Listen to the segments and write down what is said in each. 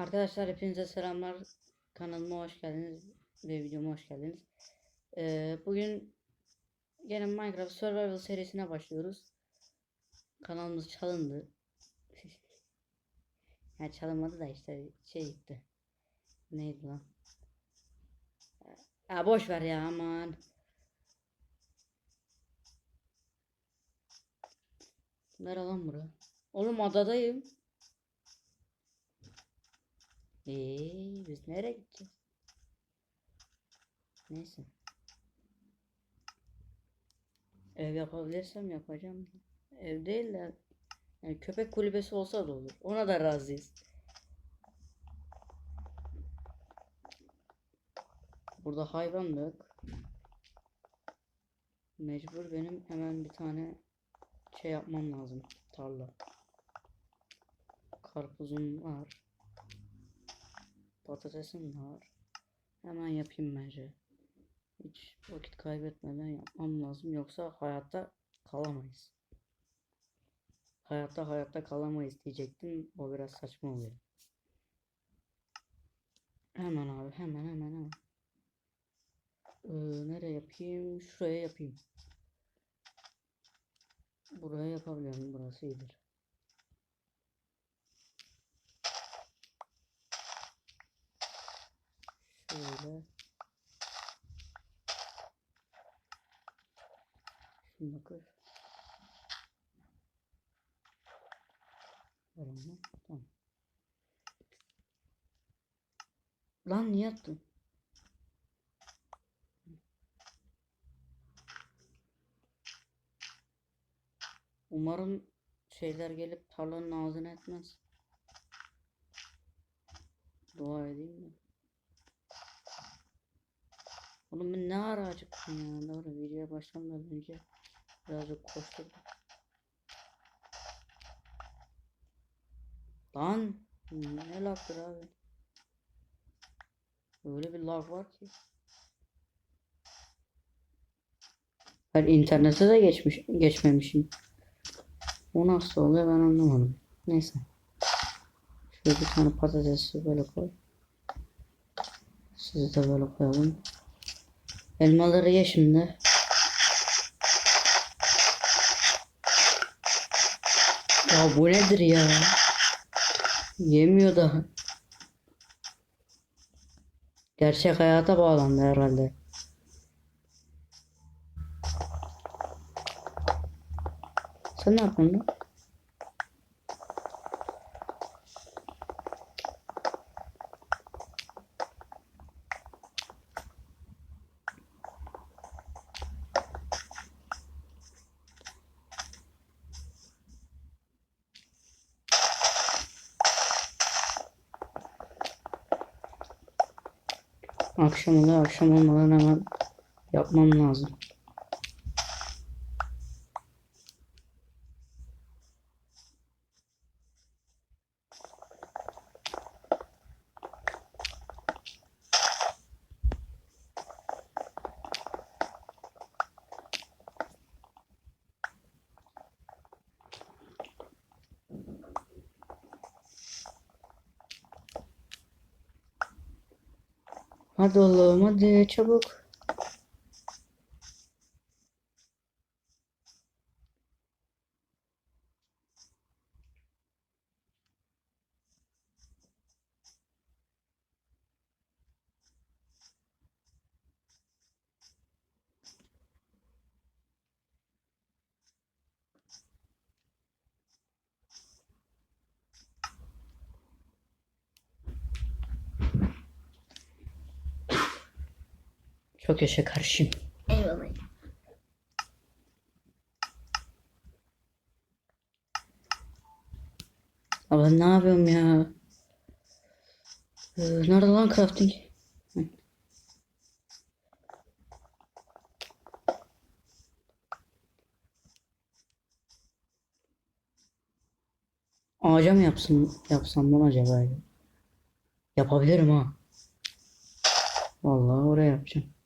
Arkadaşlar hepinize selamlar. Kanalıma hoş geldiniz ve videoma hoş geldiniz. Ee, bugün gene Minecraft Survival serisine başlıyoruz. Kanalımız çalındı. yani çalınmadı da işte şey gitti. Neydi lan? Ha boş ver ya aman. Nere lan bura? Oğlum adadayım. Eee biz nereye gideceğiz? Neyse. Ev yapabilirsem yapacağım. Ev değil de yani köpek kulübesi olsa da olur. Ona da razıyız. Burada hayvan yok. Mecbur benim hemen bir tane şey yapmam lazım. Tarla. Karpuzum var. Patatesim var. Hemen yapayım bence. Hiç vakit kaybetmeden yapmam lazım. Yoksa hayatta kalamayız. Hayatta hayatta kalamayız diyecektim. O biraz saçma oluyor. Hemen abi hemen hemen hemen. Ee, nereye yapayım? Şuraya yapayım. Buraya yapabiliyorum. Burası iyidir. Şöyle. Ver onu. Tamam. Lan niye attın? Umarım şeyler gelip tarlanın ağzına etmez. Dua edeyim de. Oğlum ben ne ara acıktım ya. Doğru videoya başlamadan önce birazcık koşturdum. Lan ne laftır abi. Öyle bir lag var ki. Ben internete de geçmiş geçmemişim. O nasıl oluyor ben anlamadım. Neyse. Şöyle bir tane patatesi böyle koy. Sizi de böyle koyalım. Elmaları ye şimdi. Ya bu nedir ya? Yemiyor da. Gerçek hayata bağlandı herhalde. Sen ne yapıyorsun Akşam oluyor. Akşam olmadan hemen yapmam lazım. Hadi oğlum hadi çabuk. Çok yaşa kardeşim. Eyvallah. Ben ne yapıyorum ya? Ee, nerede lan crafting? Hı. Ağaca mı yapsın, yapsam lan acaba? ya? Yapabilirim ha. Vallahi oraya yapacağım.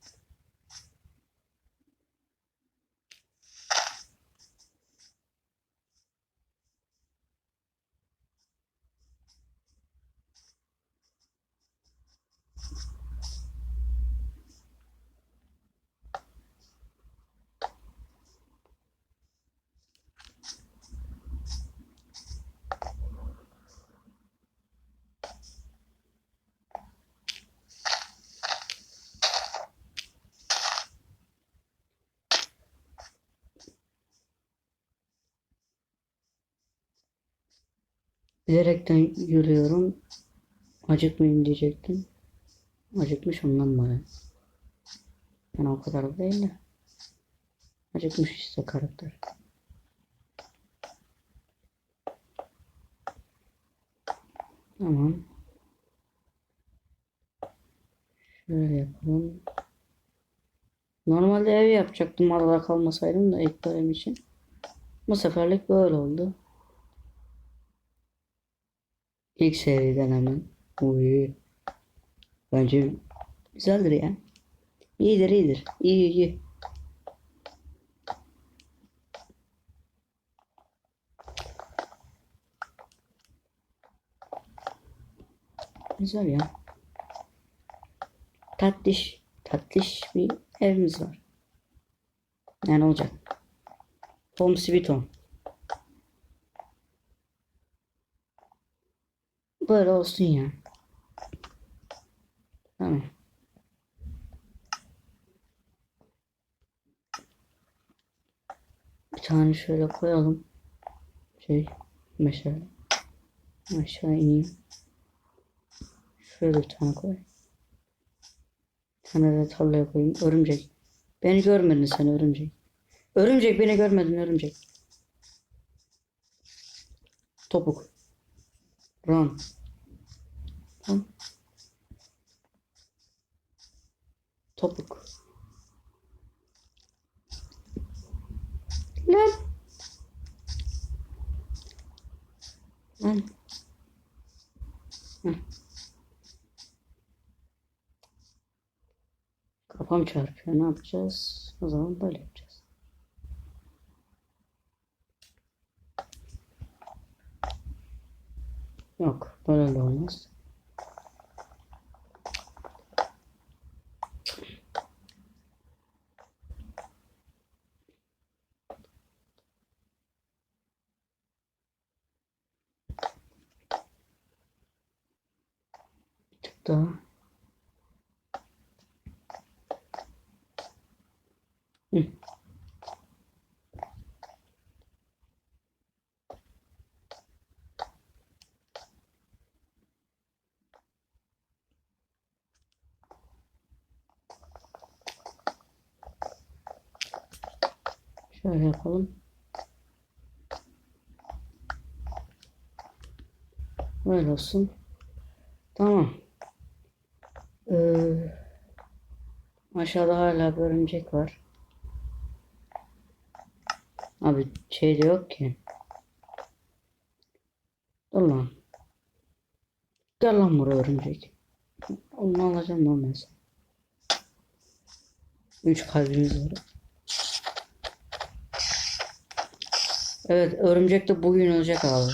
Bilerekten yürüyorum. Acıkmayayım diyecektim. Acıkmış ondan bana. Yani o kadar da değil de. Acıkmış işte karakter. Tamam. Şöyle yapalım. Normalde ev yapacaktım arada kalmasaydım da ilk için. Bu seferlik böyle oldu. İlk seriden hemen. Uy. Bence güzeldir ya. İyidir iyidir. İyi iyi. Güzel ya. Tatlış, tatlış bir evimiz var. Yani olacak. Home sweet home. Böyle olsun ya. Tamam. Bir tane şöyle koyalım. Şey, mesela. Aşağı ineyim. Şöyle bir tane koy. Bir tane de tarlaya koyayım. Örümcek. Beni görmedin sen örümcek. Örümcek beni görmedin örümcek. Topuk. Run. Tamam. Topuk. Lan. Lan. Kafam çarpıyor. Ne yapacağız? O zaman böyle yapacağız. Yok. Böyle de olmaz. Bir tık daha. Hı. Şöyle yapalım. Böyle olsun. Tamam. Ee, aşağıda hala bir örümcek var. Abi şey de yok ki. Dur lan. Gel lan buraya örümcek. Onu alacağım lan. Üç kalbimiz var. Evet örümcek de bugün olacak abi.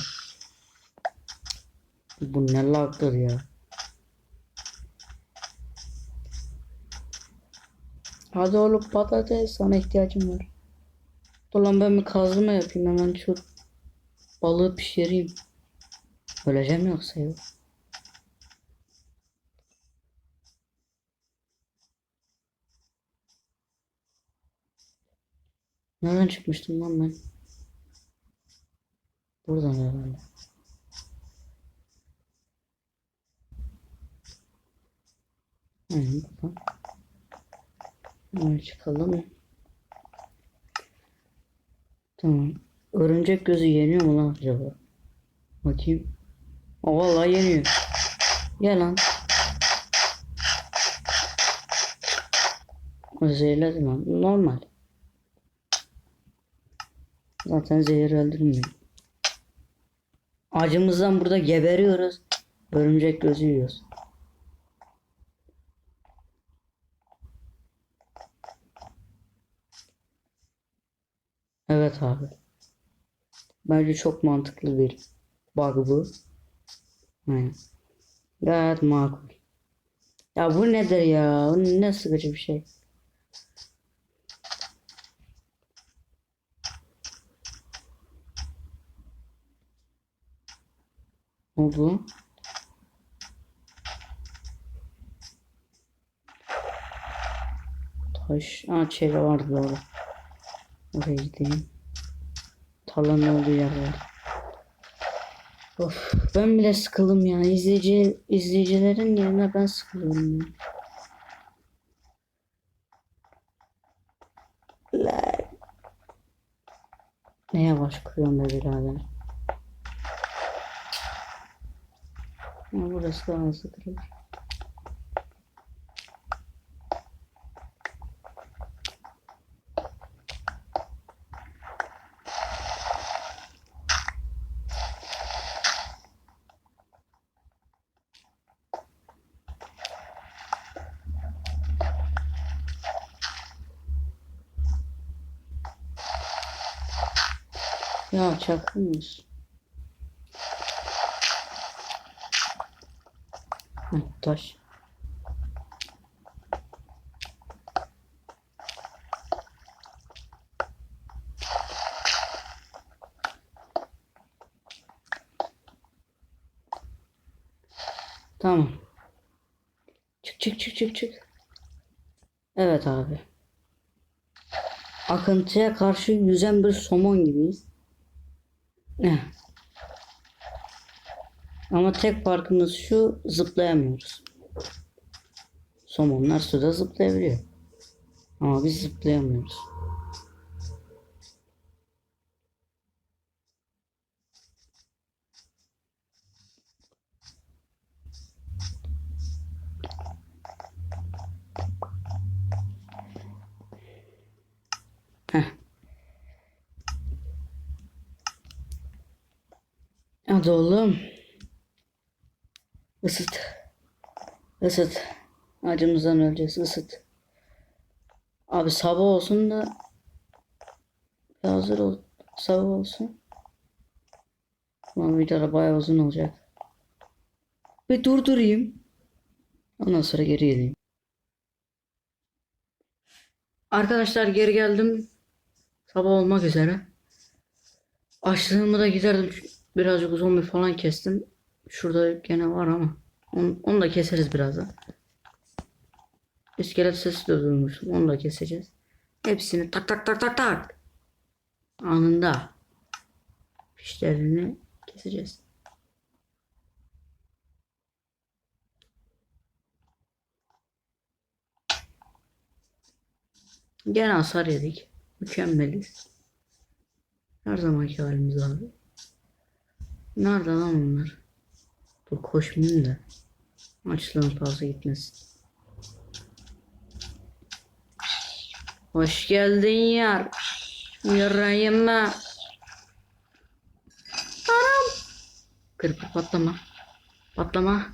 Bu ne lagdır ya. Hadi oğlum patates sana ihtiyacım var. Dur ben bir kazma yapayım hemen şu balığı pişireyim. Öleceğim yoksa yok. Nereden çıkmıştım lan ben? Buradan herhalde. Aynen buradan. Çıkalım. Tamam. Örümcek gözü yeniyor mu lan acaba? Bakayım. Aa, vallahi yeniyor. Gel lan. O Zehirledi lan. Normal. Zaten zehir öldürmüyor. Acımızdan burada geberiyoruz. Örümcek gözü yiyoruz. Evet abi. Bence çok mantıklı bir bug bu. Aynen. Gayet makul. Ya bu nedir ya? Bu ne sıkıcı bir şey. Oldu. Taş. Aa çevre vardı doğru. Oraya gideyim. Tarlanın olduğu yer var. Of, ben bile sıkıldım ya. İzleyici, izleyicilerin yerine ben sıkılıyorum ya. Ne yavaş kuruyorum be birader. Ya burası daha hızlı kırılır. Ya çakılmış. Heh, taş. Tamam. Çık çık çık çık çık. Evet abi. Akıntıya karşı yüzen bir somon gibiyiz. Eh. Ama tek farkımız şu zıplayamıyoruz. Somonlar suda zıplayabiliyor. Ama biz zıplayamıyoruz. Heh. Hadi oğlum. Isıt. Isıt. Acımızdan öleceğiz. Isıt. Abi sabah olsun da hazır ol. Sabah olsun. Ama video bayağı uzun olacak. Bir durdurayım. Ondan sonra geri geleyim. Arkadaşlar geri geldim. Sabah olmak üzere. Açlığımı da giderdim. Birazcık zombi falan kestim. Şurada gene var ama. Onu, onu da keseriz birazdan. İskelet sesi de duymuşum. Onu da keseceğiz. Hepsini tak tak tak tak tak. Anında. Fişlerini keseceğiz. Gene hasar yedik. Mükemmeliz. Her zamanki halimiz abi. Nerede lan onlar? Dur koşmayayım da. Açlığım fazla gitmesin. Hoş geldin yar. Yarayma. Anam. Kırpı patlama. Patlama.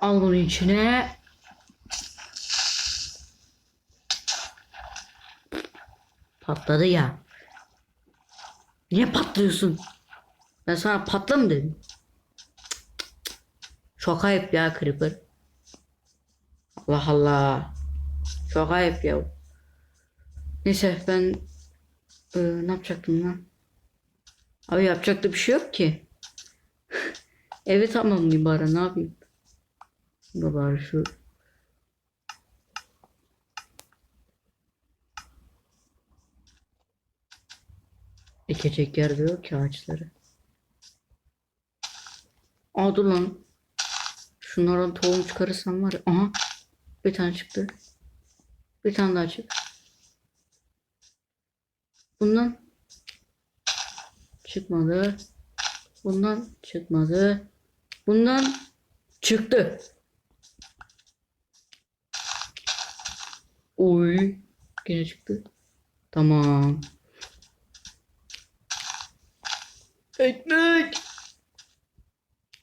Al bunu içine. Patladı ya. Niye patlıyorsun? Ben sana patla mı dedim? Çok ayıp ya Creeper. Allah Allah. Çok ayıp ya. Neyse ben e, ne yapacaktım lan? Abi yapacak da bir şey yok ki. Evi tamamlayayım bari ne yapayım? Dur bari şu Ekecek yerde yok ki ağaçları. Aa dur lan. Şunlardan tohum çıkarırsam var ya. Aha. Bir tane çıktı. Bir tane daha çık. Bundan çıkmadı. Bundan çıkmadı. Bundan çıktı. Oy. Yine çıktı. Tamam. Ekmek.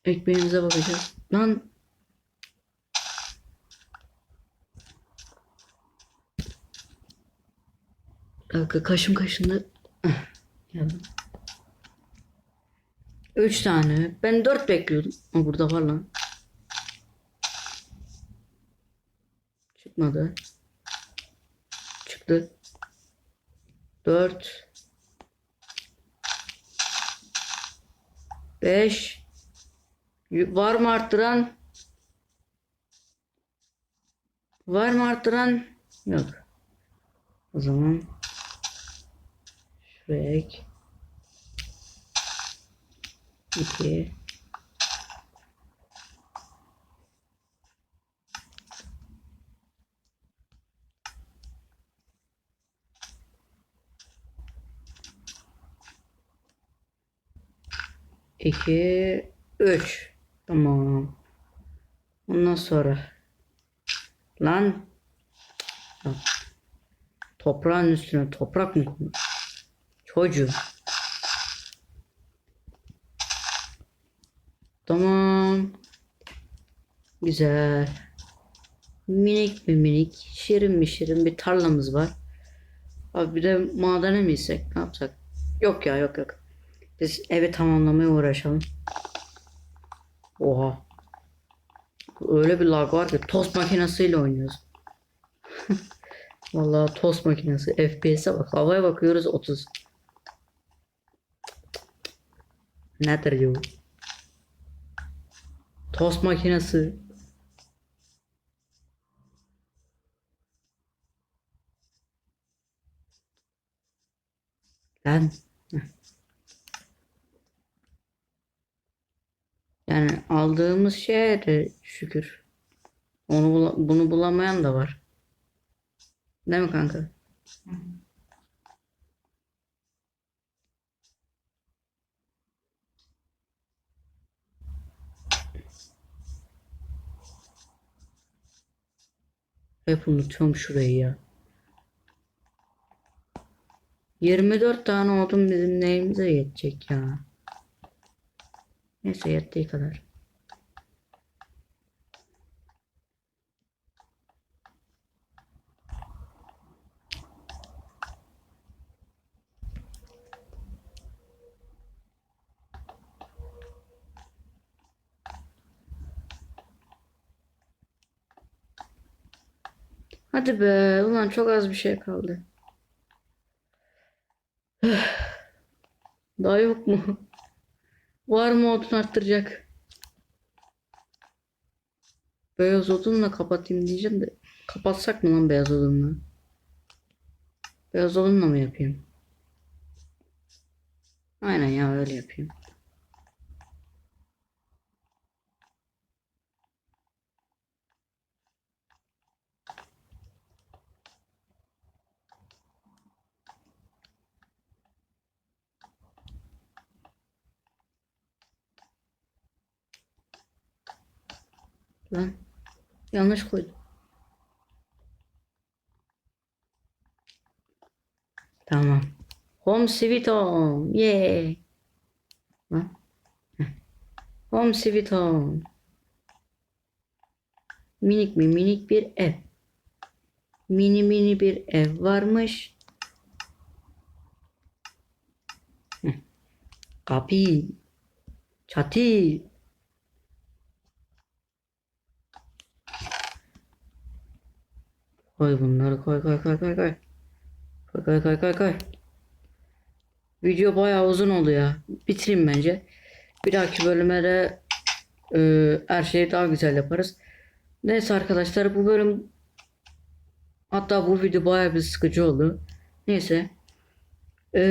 Ekmeğimize bakacağız. Lan. Kanka kaşım kaşındı. Üç tane. Ben dört bekliyordum. Ama burada var lan. Çıkmadı. Çıktı. Dört. Beş. Var mı arttıran? Var mı arttıran? Yok. O zaman şuraya ek. 2 2 3 Tamam. Ondan sonra lan Lan. toprağın üstüne toprak mı konur? Çocuğu. Tamam. Güzel. Minik mi minik, şirin mi şirin bir tarlamız var. Abi bir de madene mi gitsek, ne yapsak? Yok ya yok yok. Biz evi tamamlamaya uğraşalım. Oha. Öyle bir lag var ki tost makinesiyle oynuyoruz. Vallahi tost makinesi. FPS'e bak. Havaya bakıyoruz 30. Nedir bu? Tost makinesi. Lan. Heh. Yani aldığımız şeye de şükür. Onu bula- bunu bulamayan da var. Değil mi kanka? Hep unutuyorum şurayı ya. 24 tane odun bizim neyimize yetecek ya. Neyse yettiği kadar. Hadi be, ulan çok az bir şey kaldı. Daha yok mu? Var mı odun arttıracak? Beyaz odunla kapatayım diyeceğim de kapatsak mı lan beyaz odunla? Beyaz odunla mı yapayım? Aynen ya öyle yapayım. Lan yanlış koydum. Tamam. Home sweet home. Yeah. Lan. Home sweet home. Minik mi minik bir ev. Mini mini bir ev varmış. Kapı. Çatı. Koy bunları koy koy koy koy koy. Koy koy koy koy koy. Video bayağı uzun oldu ya. Bitireyim bence. Bir dahaki bölüme de e, her şeyi daha güzel yaparız. Neyse arkadaşlar bu bölüm hatta bu video bayağı bir sıkıcı oldu. Neyse. E,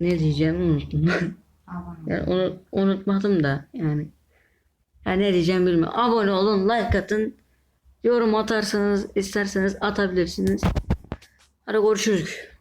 ne diyeceğimi unuttum. yani onu unutmadım da yani. Ya ne diyeceğim bilmiyorum. Abone olun, like atın. Yorum atarsanız isterseniz atabilirsiniz. Hadi görüşürüz.